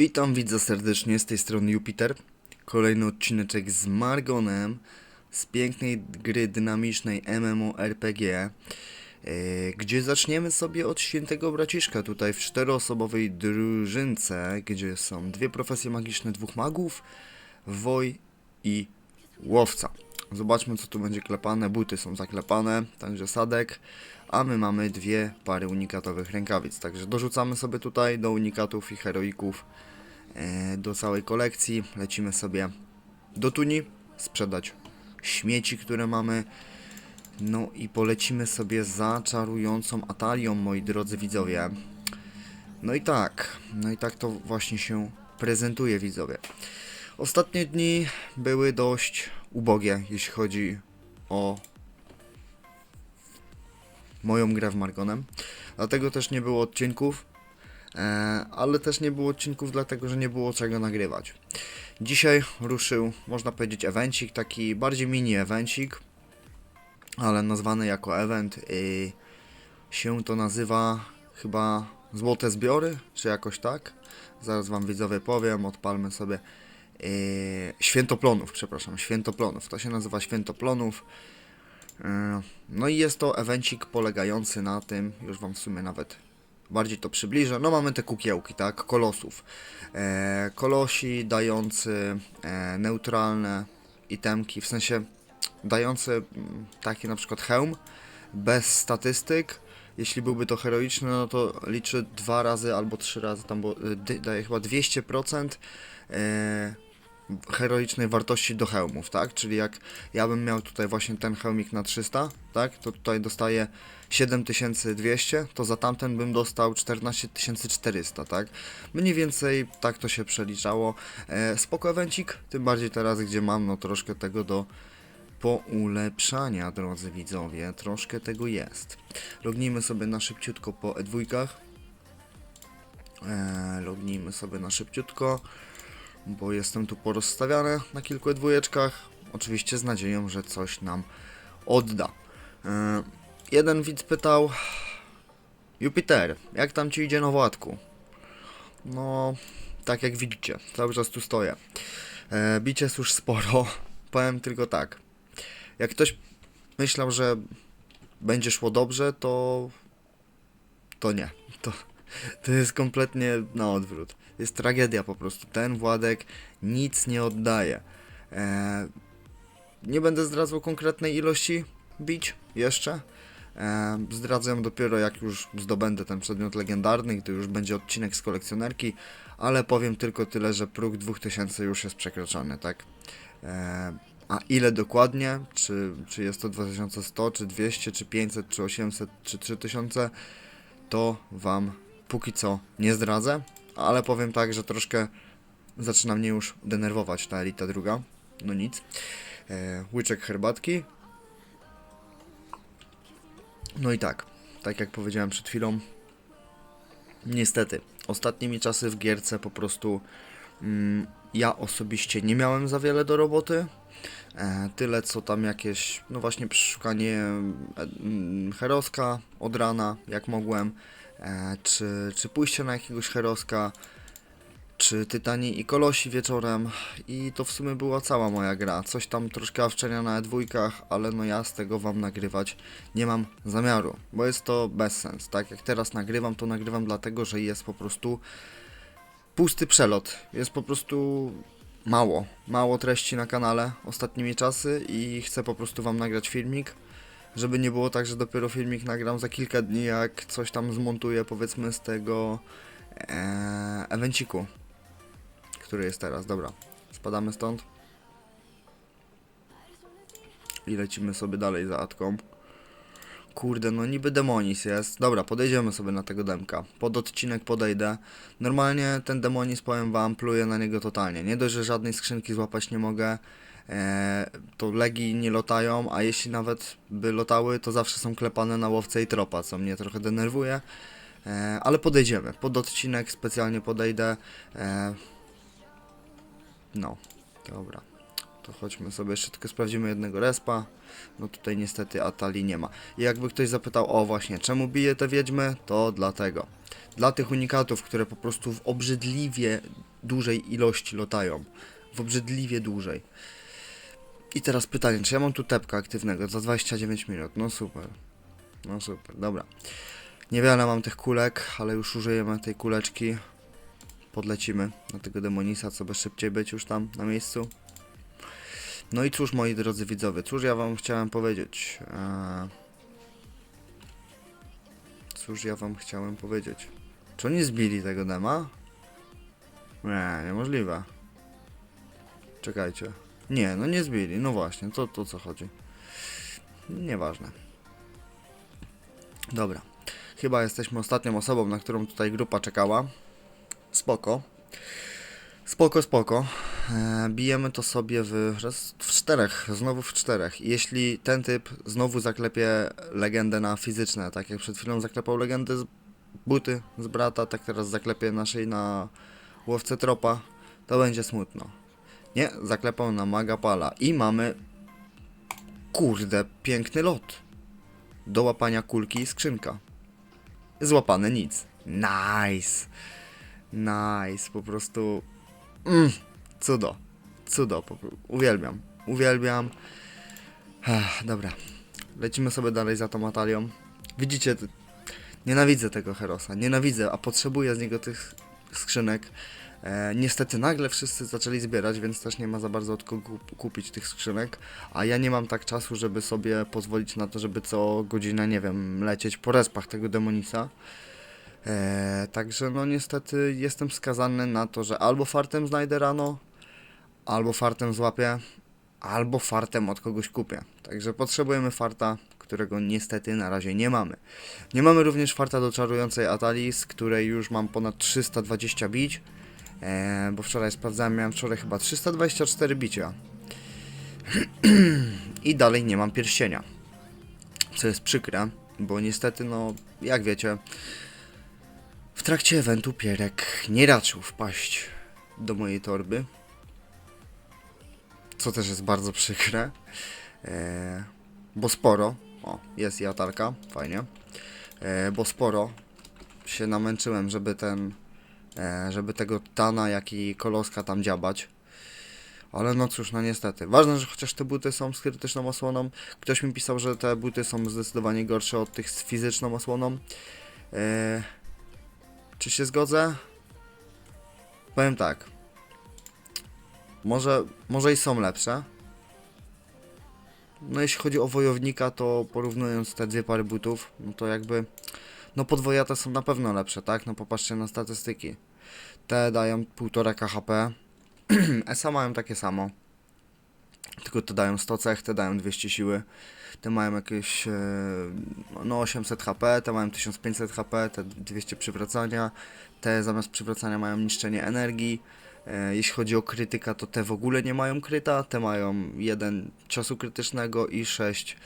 Witam widza serdecznie z tej strony Jupiter. Kolejny odcineczek z Margonem z pięknej gry dynamicznej MMORPG, e, gdzie zaczniemy sobie od świętego braciszka tutaj w czteroosobowej drużynce, gdzie są dwie profesje magiczne, dwóch magów, woj i łowca. Zobaczmy co tu będzie klepane, buty są zaklepane, także sadek, a my mamy dwie pary unikatowych rękawic, także dorzucamy sobie tutaj do unikatów i heroików do całej kolekcji, lecimy sobie do Tuni, sprzedać śmieci, które mamy, no i polecimy sobie za czarującą Atalią, moi drodzy widzowie. No i tak, no i tak to właśnie się prezentuje widzowie. Ostatnie dni były dość ubogie, jeśli chodzi o moją grę w Margonem. Dlatego też nie było odcinków, e, ale też nie było odcinków dlatego, że nie było czego nagrywać. Dzisiaj ruszył, można powiedzieć, evencik, taki bardziej mini evencik, ale nazwany jako event. Y, się to nazywa chyba Złote Zbiory, czy jakoś tak. Zaraz wam widzowie powiem, odpalmy sobie yy, Świętoplonów, przepraszam, Świętoplonów. To się nazywa Świętoplonów. Yy, no i jest to evencik polegający na tym, już wam w sumie nawet bardziej to przybliżę. No mamy te kukiełki, tak, kolosów. E, kolosi dający e, neutralne itemki, w sensie dający mm, taki na przykład hełm bez statystyk. Jeśli byłby to heroiczny, no to liczy dwa razy albo trzy razy, tam bo, y, daje chyba 200% e, heroicznej wartości do hełmów, tak? Czyli jak ja bym miał tutaj właśnie ten hełmik na 300, tak? To tutaj dostaję 7200, to za tamten bym dostał 14400, tak? Mniej więcej tak to się przeliczało. E, spoko evencik, tym bardziej teraz, gdzie mam no troszkę tego do poulepszania, drodzy widzowie. Troszkę tego jest. Lognijmy sobie na szybciutko po E2. E, lognijmy sobie na szybciutko, bo jestem tu porozstawiany na kilku E2. Oczywiście z nadzieją, że coś nam odda. E, jeden widz pytał, Jupiter, jak tam ci idzie na Władku? No, tak jak widzicie, cały czas tu stoję. E, bicie jest już sporo. Powiem tylko tak. Jak ktoś myślał, że będzie szło dobrze, to. To nie. To, to jest kompletnie na odwrót. Jest tragedia po prostu. Ten Władek nic nie oddaje. E, nie będę zdradzał konkretnej ilości bić jeszcze. E, zdradzę dopiero jak już zdobędę ten przedmiot legendarny, gdy już będzie odcinek z kolekcjonerki, ale powiem tylko tyle, że próg 2000 już jest przekroczony, tak? E, a ile dokładnie, czy, czy jest to 2100, czy 200, czy 500, czy 800, czy 3000, to Wam póki co nie zdradzę, ale powiem tak, że troszkę zaczyna mnie już denerwować ta elita druga. No nic. E, łyczek herbatki. No i tak, tak jak powiedziałem przed chwilą, niestety, ostatnimi czasy w gierce po prostu mm, ja osobiście nie miałem za wiele do roboty. E, tyle co tam jakieś, no właśnie przeszukanie e, mm, heroska od rana, jak mogłem, czy, czy pójście na jakiegoś heroska, czy tytani i kolosi wieczorem i to w sumie była cała moja gra. Coś tam troszkę awczenia na E2, ale no ja z tego wam nagrywać nie mam zamiaru, bo jest to bez sens, tak? Jak teraz nagrywam, to nagrywam dlatego, że jest po prostu pusty przelot. Jest po prostu mało, mało treści na kanale ostatnimi czasy i chcę po prostu wam nagrać filmik, żeby nie było tak, że dopiero filmik nagram za kilka dni, jak coś tam zmontuję powiedzmy z tego e, evenciku, który jest teraz. Dobra, spadamy stąd i lecimy sobie dalej za Atką. Kurde, no niby demonis jest. Dobra, podejdziemy sobie na tego demka. Pod odcinek podejdę. Normalnie ten demonis, powiem wam, pluję na niego totalnie. Nie dość, że żadnej skrzynki złapać nie mogę. E, to legi nie lotają, a jeśli nawet by lotały, to zawsze są klepane na łowce i tropa, co mnie trochę denerwuje. E, ale podejdziemy. Pod odcinek specjalnie podejdę. E, no, dobra. To chodźmy sobie jeszcze sprawdzimy jednego respa. No tutaj niestety Atali nie ma. I jakby ktoś zapytał, o właśnie, czemu bije te wiedźmy? To dlatego. Dla tych unikatów, które po prostu w obrzydliwie dużej ilości lotają. W obrzydliwie dłużej. I teraz pytanie, czy ja mam tu tepka aktywnego za 29 minut? No super. No super, dobra. Niewiele mam tych kulek, ale już użyjemy tej kuleczki. Podlecimy na tego demonisa, co by szybciej być już tam na miejscu. No i cóż, moi drodzy widzowie, cóż ja wam chciałem powiedzieć? Eee... Cóż ja wam chciałem powiedzieć? Czy oni zbili tego dema? Nie, niemożliwe. Czekajcie. Nie, no nie zbili, no właśnie, to to co chodzi. Nieważne. Dobra. Chyba jesteśmy ostatnią osobą, na którą tutaj grupa czekała. Spoko. Spoko, spoko. E, bijemy to sobie w, w czterech, znowu w czterech. Jeśli ten typ znowu zaklepie legendę na fizyczne, tak jak przed chwilą zaklepał legendę z buty z brata, tak teraz zaklepie naszej na łowce tropa, to będzie smutno. Nie, zaklepał na Magapala i mamy kurde, piękny lot. Do łapania kulki i skrzynka. Złapane nic. Nice. Nice, po prostu mm, cudo. Cudo, uwielbiam. Uwielbiam. Ech, dobra. Lecimy sobie dalej za tą Atalią. Widzicie, nienawidzę tego Herosa. Nienawidzę, a potrzebuję z niego tych skrzynek. E, niestety nagle wszyscy zaczęli zbierać, więc też nie ma za bardzo od kogo kup- kupić tych skrzynek. A ja nie mam tak czasu, żeby sobie pozwolić na to, żeby co godzinę, nie wiem, lecieć po respach tego demonisa. E, także no niestety jestem skazany na to, że albo fartem znajdę rano, albo fartem złapię, albo fartem od kogoś kupię. Także potrzebujemy farta, którego niestety na razie nie mamy. Nie mamy również farta do czarującej Atali, z której już mam ponad 320 bić, e, bo wczoraj sprawdzałem, miałem wczoraj chyba 324 bicia. I dalej nie mam pierścienia. Co jest przykre, bo niestety, no, jak wiecie, w trakcie eventu Pierek nie raczył wpaść do mojej torby. Co też jest bardzo przykre. E, bo sporo. O, jest i atarka, fajnie. E, bo sporo się namęczyłem, żeby ten. E, żeby tego Tana, jak i Koloska tam dziabać. Ale no cóż, no niestety. Ważne, że chociaż te buty są z krytyczną osłoną. Ktoś mi pisał, że te buty są zdecydowanie gorsze od tych z fizyczną osłoną. E, czy się zgodzę? Powiem tak. Może, może i są lepsze. No jeśli chodzi o wojownika, to porównując te dwie pary butów, no to jakby... No podwojate są na pewno lepsze, tak? No popatrzcie na statystyki. Te dają 1,5 KHP. ESA mają takie samo. Tylko te dają 100 cech, te dają 200 siły. Te mają jakieś e, no 800 HP, te mają 1500 HP, te 200 przywracania. Te zamiast przywracania mają niszczenie energii. E, jeśli chodzi o krytyka, to te w ogóle nie mają kryta. Te mają jeden ciosu krytycznego i 6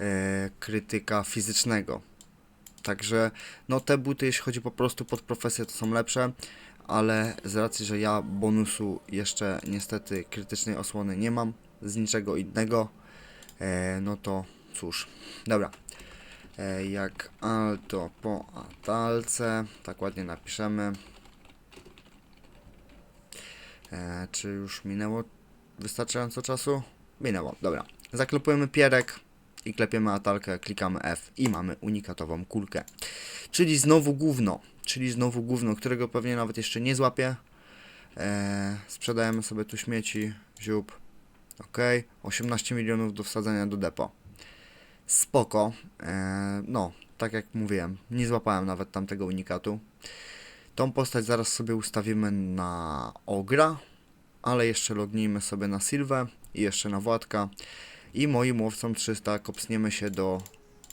e, krytyka fizycznego. Także no te buty, jeśli chodzi po prostu pod profesję, to są lepsze. Ale z racji, że ja bonusu jeszcze niestety krytycznej osłony nie mam z niczego innego, e, no to cóż. Dobra. E, jak alto po atalce, tak ładnie napiszemy. E, czy już minęło wystarczająco czasu? Minęło, dobra. Zaklepujemy pierek i klepiemy atalkę, klikamy F i mamy unikatową kulkę. Czyli znowu gówno, czyli znowu gówno, którego pewnie nawet jeszcze nie złapię. E, sprzedajemy sobie tu śmieci, ziób. Ok, 18 milionów do wsadzenia do depo. Spoko. E, no, tak jak mówiłem, nie złapałem nawet tamtego unikatu. Tą postać zaraz sobie ustawimy na Ogra, ale jeszcze lognijmy sobie na Sylwę i jeszcze na Władka. I moim łowcom 300 kopsniemy się do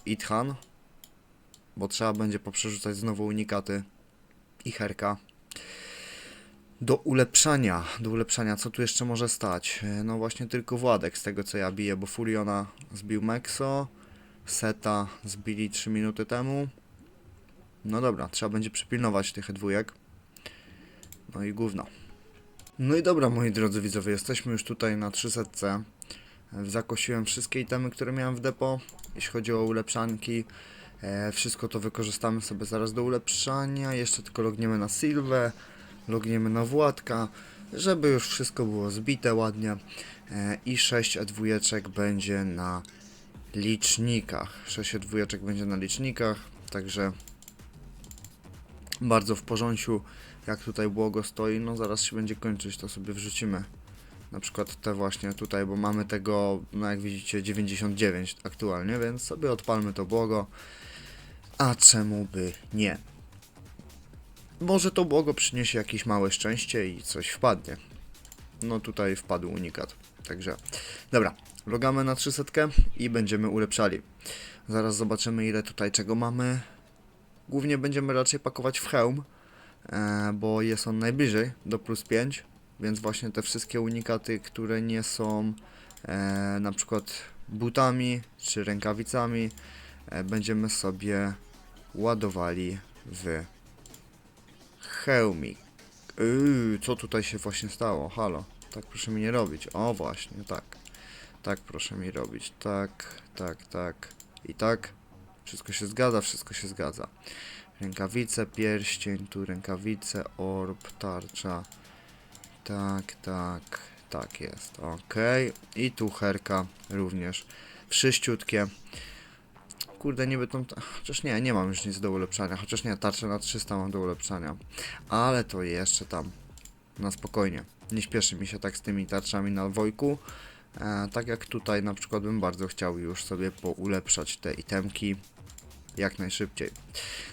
Ithan, bo trzeba będzie poprzerzucać znowu unikaty i herka. Do ulepszania, do ulepszania, co tu jeszcze może stać? E, No właśnie tylko Władek z tego co ja biję, bo Furiona zbił Mexo, Seta zbili 3 minuty temu. No dobra, trzeba będzie przypilnować tych dwójek. No i gówno. No i dobra, moi drodzy widzowie, jesteśmy już tutaj na 300. Zakosiłem wszystkie itemy, które miałem w depo, jeśli chodzi o ulepszanki. E, wszystko to wykorzystamy sobie zaraz do ulepszania. Jeszcze tylko logniemy na Sylwę. logniemy na Władka, żeby już wszystko było zbite ładnie e, i 6 dwójeczek będzie na licznikach. 6 dwójeczek będzie na licznikach, także bardzo w porządku, jak tutaj błogo stoi, no zaraz się będzie kończyć, to sobie wrzucimy na przykład te właśnie tutaj, bo mamy tego, no jak widzicie, 99 aktualnie, więc sobie odpalmy to błogo, a czemu by nie? Może to błogo przyniesie jakieś małe szczęście i coś wpadnie. No tutaj wpadł unikat, także dobra, logamy na 300 i będziemy ulepszali. Zaraz zobaczymy ile tutaj czego mamy. Głównie będziemy raczej pakować w hełm, e, bo jest on najbliżej do plus 5, więc właśnie te wszystkie unikaty, które nie są e, na przykład butami czy rękawicami, e, będziemy sobie ładowali w hełmik. Yy, co tutaj się właśnie stało? Halo, tak proszę mi nie robić. O właśnie, tak. Tak proszę mi robić. Tak, tak, tak. I tak. Wszystko się zgadza, wszystko się zgadza. Rękawice, pierścień, tu rękawice, orb, tarcza. Tak, tak, tak jest. Ok. I tu herka również. Wszyściutkie. Kurde, niby tą... Chociaż nie, nie mam już nic do ulepszania. Chociaż nie, tarczę na 300 mam do ulepszania. Ale to jeszcze tam. Na spokojnie. Nie śpieszy mi się tak z tymi tarczami na wojku. E, tak jak tutaj na przykład bym bardzo chciał już sobie poulepszać te itemki jak najszybciej.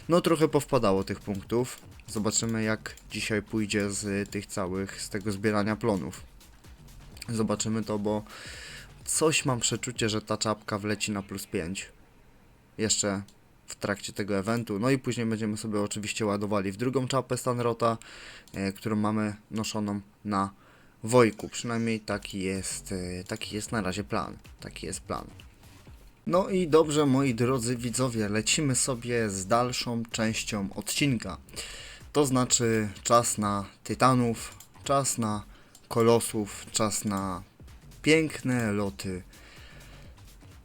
No trochę powpadało tych punktów. Zobaczymy jak dzisiaj pójdzie z tych całych, z tego zbierania plonów. Zobaczymy to, bo coś mam przeczucie, że ta czapka wleci na plus 5. Jeszcze w trakcie tego eventu. No i później będziemy sobie oczywiście ładowali w drugą czapę Stanrota, e, którą mamy noszoną na Wojku. Przynajmniej taki jest, e, taki jest na razie plan. Taki jest plan. No i dobrze, moi drodzy widzowie, lecimy sobie z dalszą częścią odcinka. To znaczy czas na tytanów, czas na kolosów, czas na piękne loty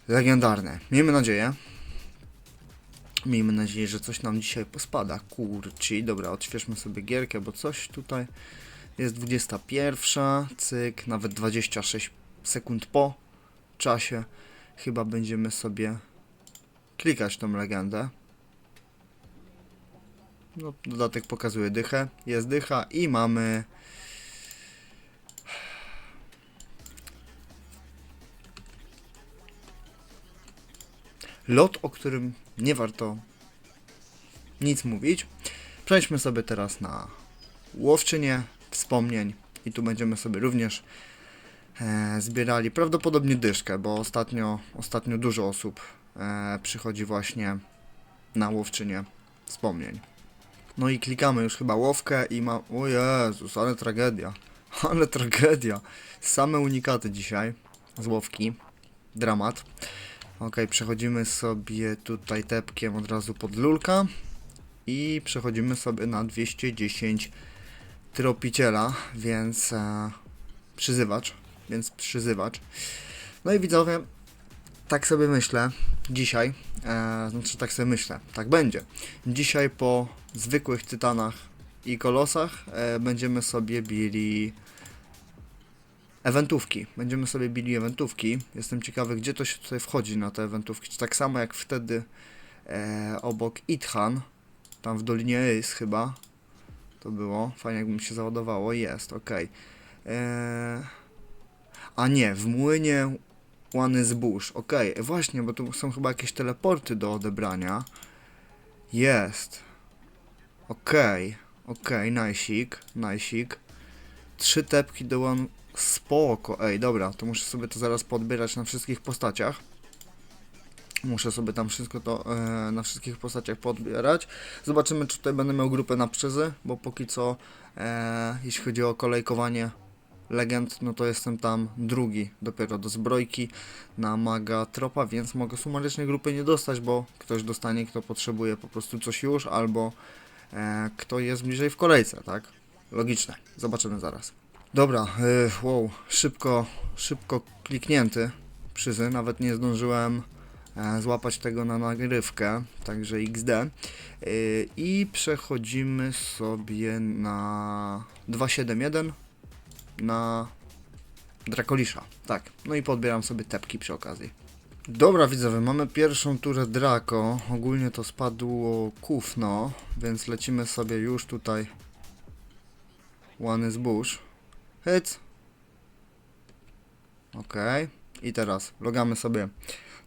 legendarne. Miejmy nadzieję. Miejmy nadzieję, że coś nam dzisiaj pospada. Kurczę, dobra, odświeżmy sobie gierkę, bo coś tutaj jest 21, cyk, nawet 26 sekund po czasie. Chyba będziemy sobie klikać tą legendę. No, dodatek pokazuje dychę, jest dycha i mamy lot, o którym nie warto nic mówić. Przejdźmy sobie teraz na łowczynię wspomnień i tu będziemy sobie również e, zbierali prawdopodobnie dyszkę, bo ostatnio, ostatnio dużo osób e, przychodzi właśnie na łowczynię wspomnień. No i klikamy już chyba łowkę i ma... O Jezus, ale tragedia. Ale tragedia. Same unikaty dzisiaj z łowki. Dramat. Ok, przechodzimy sobie tutaj tepkiem od razu pod lulka i przechodzimy sobie na 210 tropiciela, więc e, przyzywacz, więc przyzywacz. No i widzowie, tak sobie myślę dzisiaj, e, znaczy tak sobie myślę, tak będzie. Dzisiaj po zwykłych tytanach i kolosach e, będziemy sobie bili Eventówki. Będziemy sobie bili eventówki. Jestem ciekawy, gdzie to się tutaj wchodzi na te eventówki. Czy tak samo jak wtedy e, obok Ithan, tam w Dolinie Ace chyba, to było. Fajnie jakby mi się załadowało. Jest, ok. E, a nie, w młynie Łany Zbóż. Ok, właśnie, bo tu są chyba jakieś teleporty do odebrania. Jest. Okej, okej, najsik, najsik. Trzy tepki do One Spoko, ej, dobra, to muszę sobie to zaraz podbierać na wszystkich postaciach. Muszę sobie tam wszystko to e, na wszystkich postaciach podbierać. Zobaczymy, czy tutaj będę miał grupę na przyzy, bo póki co, e, jeśli chodzi o kolejkowanie legend, no to jestem tam drugi dopiero do zbrojki na maga tropa, więc mogę sumarycznie grupy nie dostać, bo ktoś dostanie, kto potrzebuje po prostu coś już, albo e, kto jest bliżej w kolejce, tak? Logiczne. Zobaczymy zaraz. Dobra, y, wow, szybko, szybko kliknięty przyzy, nawet nie zdążyłem e, złapać tego na nagrywkę, także XD. Y, I przechodzimy sobie na 271 na Drakolisza. Tak, no i podbieram sobie tepki przy okazji. Dobra widzowie, mamy pierwszą turę Draco. Ogólnie to spadło kufno, więc lecimy sobie już tutaj. Is bush. Hyc. Okej. I teraz logamy sobie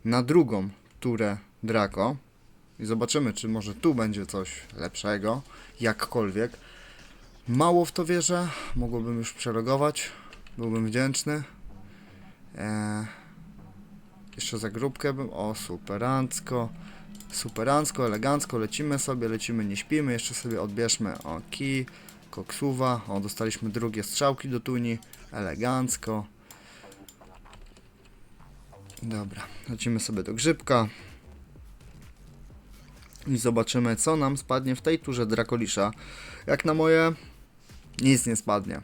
na drugą turę Draco. I zobaczymy, czy może tu będzie coś lepszego. Jakkolwiek. Mało w to wierzę. Mogłbym już przelogować. Byłbym wdzięczny. Eee, jeszcze za grupkę bym. O, superancko. Superancko, elegancko. Lecimy sobie, lecimy, nie śpimy. Jeszcze sobie odbierzmy. O, kij, koksuwa. O, dostaliśmy drugie strzałki do tuni. Elegancko. Dobra, lecimy sobie do grzybka. I zobaczymy, co nam spadnie w tej turze Drakolisza. Jak na moje, nic nie spadnie.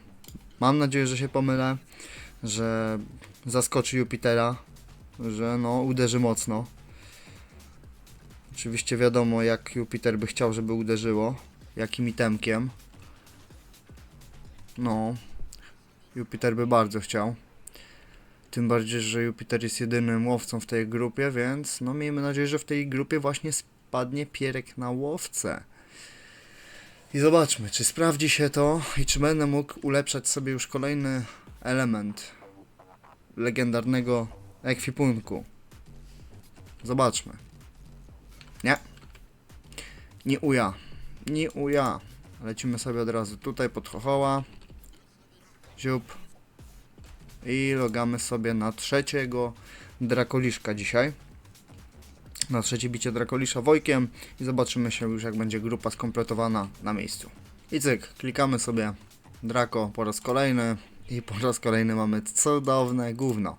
Mam nadzieję, że się pomylę, że zaskoczy Jupitera, że no uderzy mocno. Oczywiście wiadomo, jak Jupiter by chciał, żeby uderzyło, jakim itemkiem. No, Jupiter by bardzo chciał. Tym bardziej, że Jupiter jest jedynym łowcą w tej grupie, więc no miejmy nadzieję, że w tej grupie właśnie spadnie pierek na łowcę. I zobaczmy, czy sprawdzi się to i czy będę mógł ulepszać sobie już kolejny element legendarnego ekwipunku. Zobaczmy. Nie. Nie uja. Nie uja. Lecimy sobie od razu tutaj pod chochoła. Ziup. I logamy sobie na trzeciego Drakoliszka dzisiaj. Na trzecie bicie Drakolisza Wojkiem i zobaczymy się już jak będzie grupa skompletowana na miejscu. I cyk, klikamy sobie Drako po raz kolejny i po raz kolejny mamy cudowne gówno.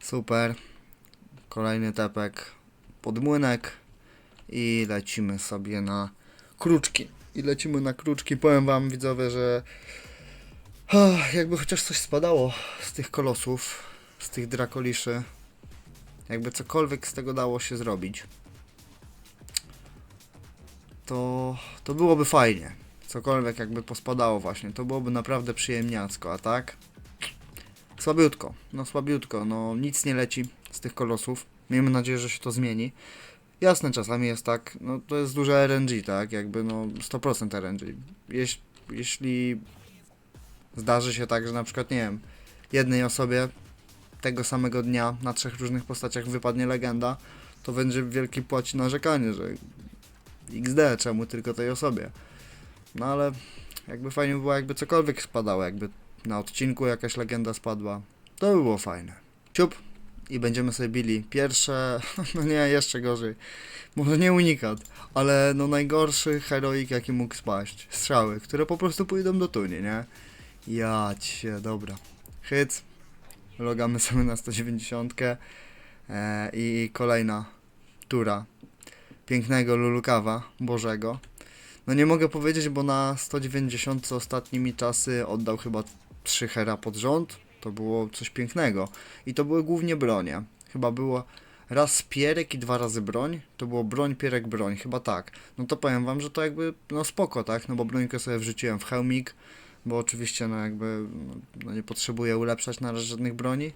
Super. Kolejny tepek podmłynek i lecimy sobie na kruczki. I lecimy na kruczki. Powiem wam widzowie, że Ach, jakby chociaż coś spadało z tych kolosów, z tych drakoliszy. Jakby cokolwiek z tego dało się zrobić. To, to byłoby fajnie. Cokolwiek jakby pospadało właśnie. To byłoby naprawdę przyjemniacko, a tak? Słabiutko. No słabiutko. No nic nie leci z tych kolosów. Miejmy nadzieję, że się to zmieni. Jasne, czasami jest tak, no to jest duże RNG, tak? Jakby no 100% RNG. Jeś, jeśli zdarzy się tak, że na przykład, nie wiem, jednej osobie tego samego dnia na trzech różnych postaciach wypadnie legenda, to będzie wielki płaci narzekanie, że XD, czemu tylko tej osobie. No ale jakby fajnie by było, jakby cokolwiek spadało, jakby na odcinku jakaś legenda spadła, to by było fajne. Ciup i będziemy sobie bili pierwsze, no nie, jeszcze gorzej, może nie unikat, ale no najgorszy heroik jaki mógł spaść, strzały, które po prostu pójdą do tuni, nie? Ja cię, dobra. Hyc. Logamy sobie na 190 e, i kolejna tura pięknego Lulukawa Bożego. No nie mogę powiedzieć, bo na 190 ostatnimi czasy oddał chyba 3 hera pod rząd. To było coś pięknego. I to były głównie bronie. Chyba było raz pierek i dwa razy broń. To było broń, pierek, broń. Chyba tak. No to powiem wam, że to jakby, no spoko, tak? No bo brońkę sobie wrzuciłem w hełmik bo oczywiście no jakby no, nie potrzebuję ulepszać na razie żadnych broni.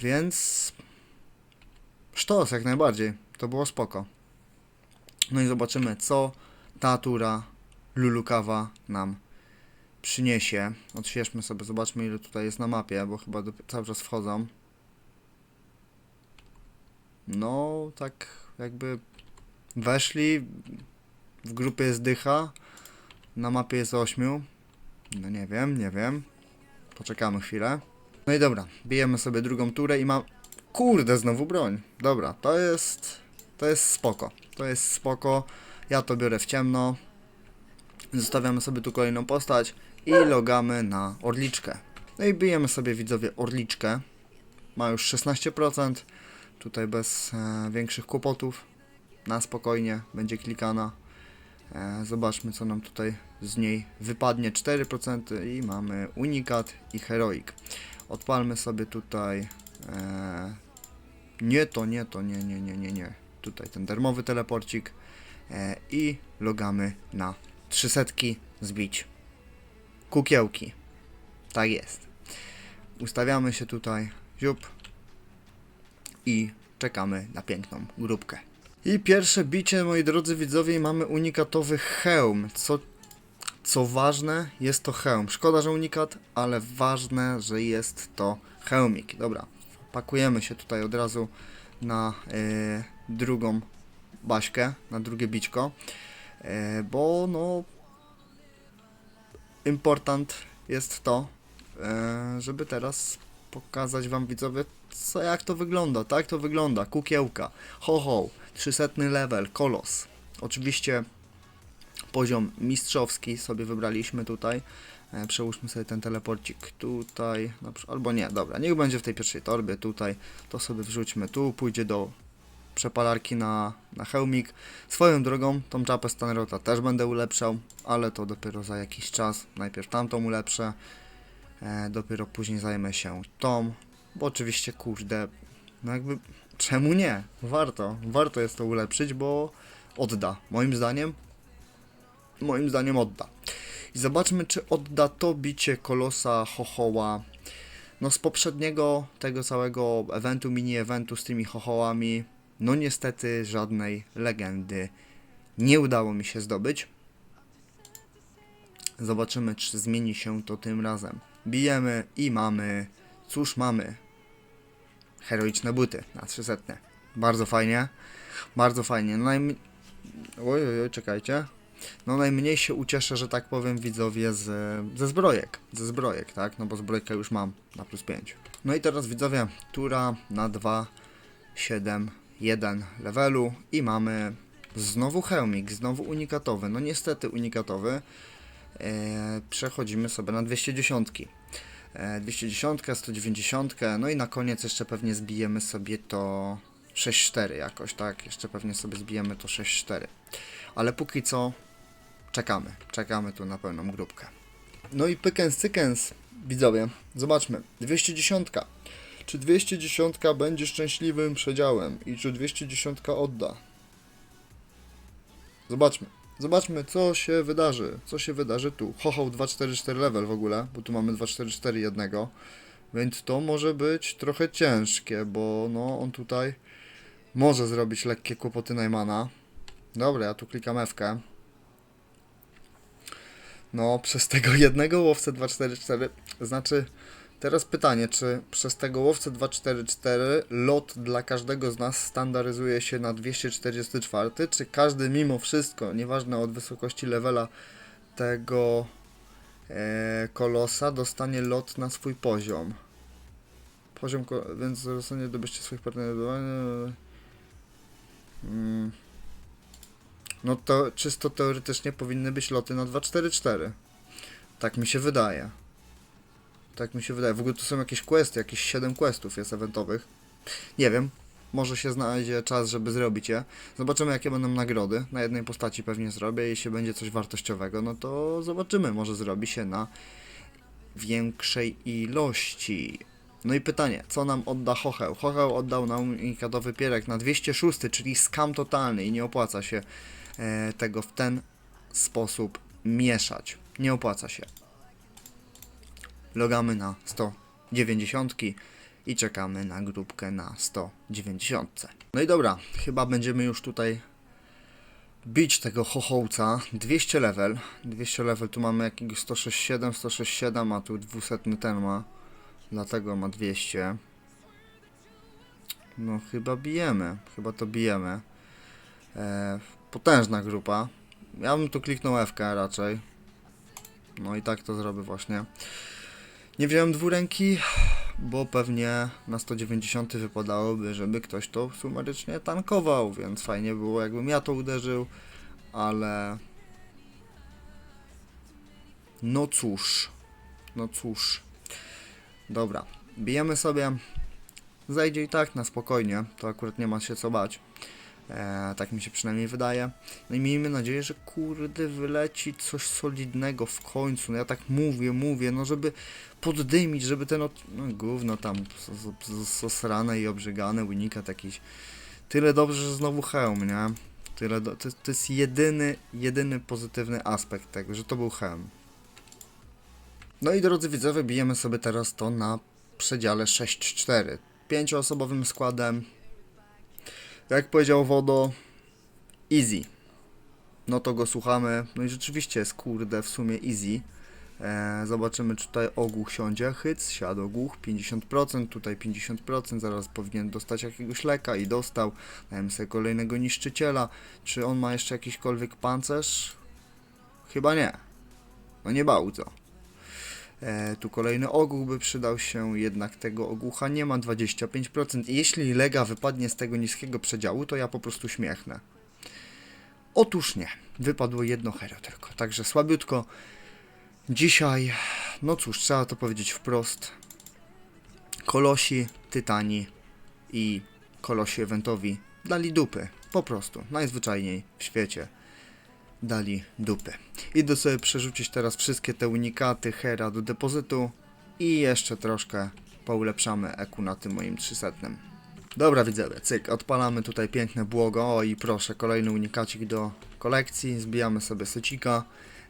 Więc sztos jak najbardziej. To było spoko. No i zobaczymy co ta tura Lulukawa nam przyniesie. Odświeżmy sobie, zobaczmy ile tutaj jest na mapie, bo chyba cały czas wchodzą. No, tak jakby weszli, w grupie jest dycha, na mapie jest 8. No nie wiem, nie wiem. Poczekamy chwilę. No i dobra, bijemy sobie drugą turę i mam... Kurde, znowu broń. Dobra, to jest... To jest spoko. To jest spoko. Ja to biorę w ciemno. Zostawiamy sobie tu kolejną postać i logamy na orliczkę. No i bijemy sobie widzowie orliczkę. Ma już 16%. Tutaj bez e, większych kłopotów. Na spokojnie będzie klikana. E, zobaczmy co nam tutaj z niej wypadnie 4% i mamy unikat i heroik. Odpalmy sobie tutaj e, Nie to, nie to, nie, nie, nie, nie, nie. Tutaj ten darmowy teleporcik e, i logamy na 300 zbić kukiełki. Tak jest. Ustawiamy się tutaj, ziup i czekamy na piękną grupkę. I pierwsze bicie, moi drodzy widzowie, mamy unikatowy hełm. Co, co ważne, jest to hełm. Szkoda, że unikat, ale ważne, że jest to hełmik. Dobra, pakujemy się tutaj od razu na e, drugą baśkę, na drugie bićko, e, bo no important jest to, e, żeby teraz pokazać wam widzowie, co jak to wygląda, tak to wygląda, kukiełka, ho ho, 300 level, kolos. Oczywiście poziom mistrzowski sobie wybraliśmy tutaj. E, przełóżmy sobie ten teleporcik tutaj, albo nie, dobra, niech będzie w tej pierwszej torbie tutaj, to sobie wrzućmy tu, pójdzie do przepalarki na, na hełmik. Swoją drogą, tą czapę Stanrota też będę ulepszał, ale to dopiero za jakiś czas. Najpierw tamtą ulepszę, e, dopiero później zajmę się tą, bo oczywiście, kurde, no jakby, czemu nie? Warto, warto jest to ulepszyć, bo odda, moim zdaniem, moim zdaniem odda. I zobaczmy, czy odda to bicie Kolosa Chochoła. No z poprzedniego tego całego eventu, mini-eventu z tymi chochołami, no niestety żadnej legendy nie udało mi się zdobyć. Zobaczymy, czy zmieni się to tym razem. Bijemy i mamy, cóż mamy? Heroiczne buty na 300. Bardzo fajnie, bardzo fajnie. No najm... Oj, oj, oj, czekajcie. No najmniej się ucieszę, że tak powiem, widzowie z, ze zbrojek. Ze zbrojek, tak? No bo zbrojkę już mam na plus 5. No i teraz widzowie, tura na 2, 7, 1 levelu i mamy znowu hełmik, znowu unikatowy. No niestety unikatowy. E, przechodzimy sobie na 210. E, 210, 190, no i na koniec jeszcze pewnie zbijemy sobie to 6-4 jakoś, tak? Jeszcze pewnie sobie zbijemy to 6-4. Ale póki co czekamy, czekamy tu na pełną grupkę. No i pykens cykens, widzowie, zobaczmy, 210. Czy 210 będzie szczęśliwym przedziałem i czy 210 odda? Zobaczmy. Zobaczmy, co się wydarzy. Co się wydarzy tu. Hoho 244 level w ogóle, bo tu mamy 244 jednego. Więc to może być trochę ciężkie, bo no on tutaj może zrobić lekkie kłopoty Najmana. Dobra, ja tu klikam F. -kę. No, przez tego jednego łowcę 244, znaczy Teraz pytanie, czy przez tego łowcę 244 lot dla każdego z nas standaryzuje się na 244, czy każdy mimo wszystko, nieważne od wysokości levela tego e, kolosa, dostanie lot na swój poziom. Poziom, więc zostanie dobyście swoich partnerów. Mm. No to czysto teoretycznie powinny być loty na 244. Tak mi się wydaje. Tak mi się wydaje. W ogóle tu są jakieś questy, jakieś 7 questów jest eventowych. Nie wiem. Może się znajdzie czas, żeby zrobić je. Zobaczymy, jakie będą nagrody. Na jednej postaci pewnie zrobię. Jeśli będzie coś wartościowego, no to zobaczymy. Może zrobi się na większej ilości. No i pytanie, co nam odda Hocheł? Hocheł oddał nam unikatowy pierek na 206, czyli skam totalny i nie opłaca się e, tego w ten sposób mieszać. Nie opłaca się logamy na 190 i czekamy na grupkę na 190. No i dobra, chyba będziemy już tutaj bić tego chochołca. 200 level. 200 level, tu mamy jakiegoś 167, 167, a tu 200 ten ma. Dlatego ma 200. No chyba bijemy, chyba to bijemy. E, potężna grupa. Ja bym tu kliknął F raczej. No i tak to zrobię właśnie. Nie wziąłem dwuręki, bo pewnie na 190 wypadałoby, żeby ktoś to sumarycznie tankował, więc fajnie było jakbym ja to uderzył, ale... No cóż, no cóż. Dobra, bijemy sobie. Zajdzie i tak na spokojnie, to akurat nie ma się co bać. E, tak mi się przynajmniej wydaje. No i miejmy nadzieję, że kurde wyleci coś solidnego w końcu. No ja tak mówię, mówię, no żeby poddymić, żeby ten od... no gówno tam s- s- osrane i obrzegane, unikat jakiś. Tyle dobrze, że znowu hełm, nie? Tyle do... to, to jest jedyny, jedyny pozytywny aspekt tego, że to był hełm. No i drodzy widzowie, bijemy sobie teraz to na przedziale 6-4. Pięcioosobowym składem. Jak powiedział Wodo, easy. No to go słuchamy. No i rzeczywiście jest kurde w sumie easy. E, zobaczymy czy tutaj ogłuch siądzie. Hyc, siadł ogłuch 50%, tutaj 50%. Zaraz powinien dostać jakiegoś leka i dostał. Dajemy sobie kolejnego niszczyciela. Czy on ma jeszcze jakiśkolwiek pancerz? Chyba nie. No nie bardzo. E, tu kolejny ogłuch by przydał się, jednak tego ogłucha nie ma 25%. I jeśli lega wypadnie z tego niskiego przedziału, to ja po prostu śmiechnę. Otóż nie. Wypadło jedno hero tylko. Także słabiutko. Dzisiaj, no cóż, trzeba to powiedzieć wprost. Kolosi, Tytani i Kolosi Eventowi dali dupy. Po prostu. Najzwyczajniej w świecie dali dupy. Idę sobie przerzucić teraz wszystkie te unikaty Hera do depozytu i jeszcze troszkę poulepszamy eku na tym moim 300. Dobra widzowie, cyk, odpalamy tutaj piękne błogo o i proszę, kolejny unikacik do kolekcji, zbijamy sobie secika.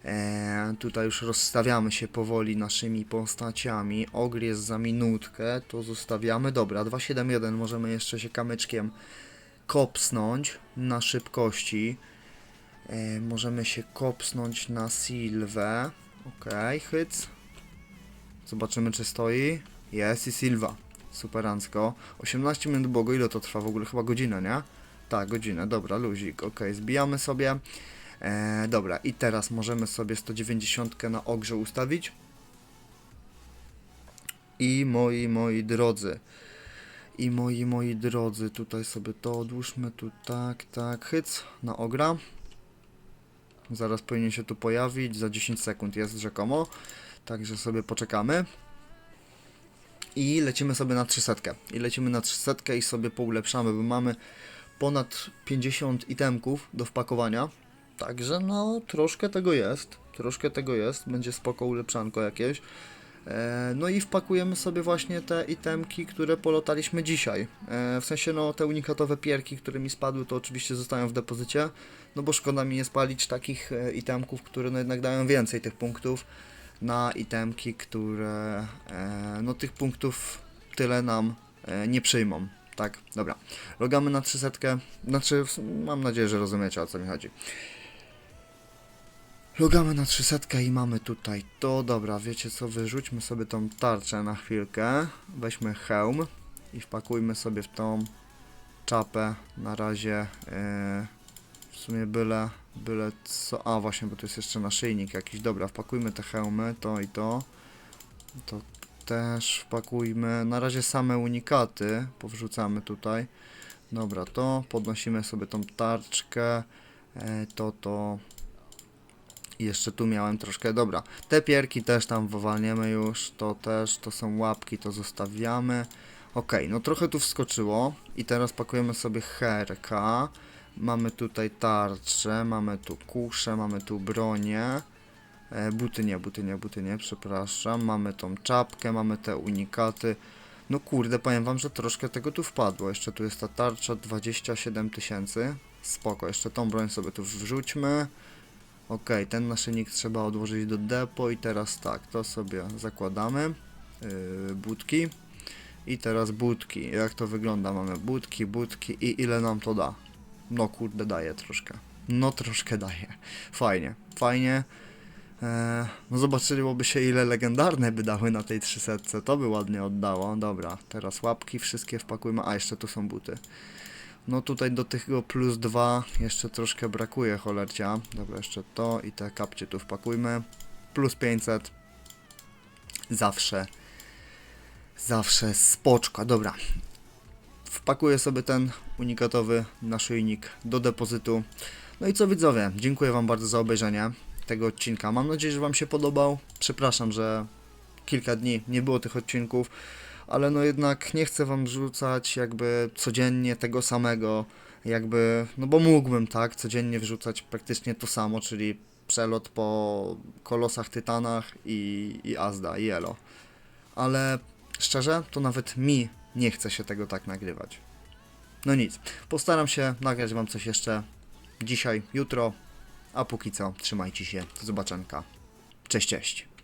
Eee, tutaj już rozstawiamy się powoli naszymi postaciami. Ogr jest za minutkę, to zostawiamy. Dobra, 271 możemy jeszcze się kamyczkiem kopsnąć na szybkości. E, możemy się kopsnąć na Silwę. Okej, hyc. Zobaczymy, czy stoi. Jest i Silva. Superancko. 18 minut bogo. Ile to trwa w ogóle? Chyba godzinę, nie? Tak, godzinę. Dobra, luzik. Okej, zbijamy sobie. E, dobra, i teraz możemy sobie 190 na ogrze ustawić. I moi, moi drodzy. I moi, moi drodzy, tutaj sobie to odłóżmy, tu tak, tak, hyc, na ogra. Zaraz powinien się tu pojawić, za 10 sekund jest rzekomo, także sobie poczekamy. I lecimy sobie na 300. I lecimy na 300 i sobie poulepszamy, bo mamy ponad 50 itemków do wpakowania. Także no, troszkę tego jest, troszkę tego jest, będzie spoko ulepszanko jakieś. E, No i wpakujemy sobie właśnie te itemki, które polotaliśmy dzisiaj. E, W sensie no te unikatowe pierki, które mi spadły, to oczywiście zostają w depozycie, no bo szkoda mi nie spalić takich e, itemków, które no jednak dają więcej tych punktów na itemki, które no tych punktów tyle nam nie przyjmą. Tak, dobra. Logamy na 300. Znaczy, mam nadzieję, że rozumiecie o co mi chodzi. Logamy na 300 i mamy tutaj to. Dobra, wiecie co? Wyrzućmy sobie tą tarczę na chwilkę. Weźmy hełm i wpakujmy sobie w tą czapę. Na razie yy, w sumie byle, byle co. A właśnie, bo tu jest jeszcze naszyjnik jakiś. Dobra, wpakujmy te hełmy, to i to. To też wpakujmy. Na razie same unikaty powrzucamy tutaj. Dobra, to podnosimy sobie tą tarczkę. E, to, to. I jeszcze tu miałem troszkę, dobra. Te pierki też tam wywalniemy już, to też, to są łapki, to zostawiamy. Ok, no trochę tu wskoczyło i teraz pakujemy sobie herka. Mamy tutaj tarczę, mamy tu kuszę, mamy tu bronię. E, buty nie, buty nie, buty nie, przepraszam. Mamy tą czapkę, mamy te unikaty. No kurde, powiem wam, że troszkę tego tu wpadło. Jeszcze tu jest ta tarcza 27 tysięcy. Spoko, jeszcze tą broń sobie tu wrzućmy. Ok, ten naszyjnik trzeba odłożyć do depo i teraz tak, to sobie zakładamy. Yy, budki. I teraz budki. Jak to wygląda? Mamy budki, budki i ile nam to da? No kurde, daje troszkę. No troszkę daje. Fajnie, fajnie. Eee, no zobaczyłoby się ile legendarne by dały na tej 300. To by ładnie oddało. Dobra, teraz łapki wszystkie wpakujmy. A jeszcze tu są buty. No tutaj do tego plus 2 jeszcze troszkę brakuje cholercia. Dobra, jeszcze to i te kapcie tu wpakujmy. Plus 500. Zawsze. Zawsze spoczko. Dobra. Wpakuję sobie ten unikatowy naszyjnik do depozytu. No i co widzowie, dziękuję Wam bardzo za obejrzenie tego odcinka. Mam nadzieję, że Wam się podobał. Przepraszam, że kilka dni nie było tych odcinków, ale no jednak nie chcę Wam rzucać jakby codziennie tego samego. jakby, no bo mógłbym, tak, codziennie wrzucać praktycznie to samo, czyli przelot po kolosach, tytanach i, i Azda, i Elo. Ale szczerze, to nawet mi nie chce się tego tak nagrywać. No nic, postaram się nagrać Wam coś jeszcze dzisiaj, jutro, a póki co trzymajcie się, do zobaczenia. Cześć, cześć.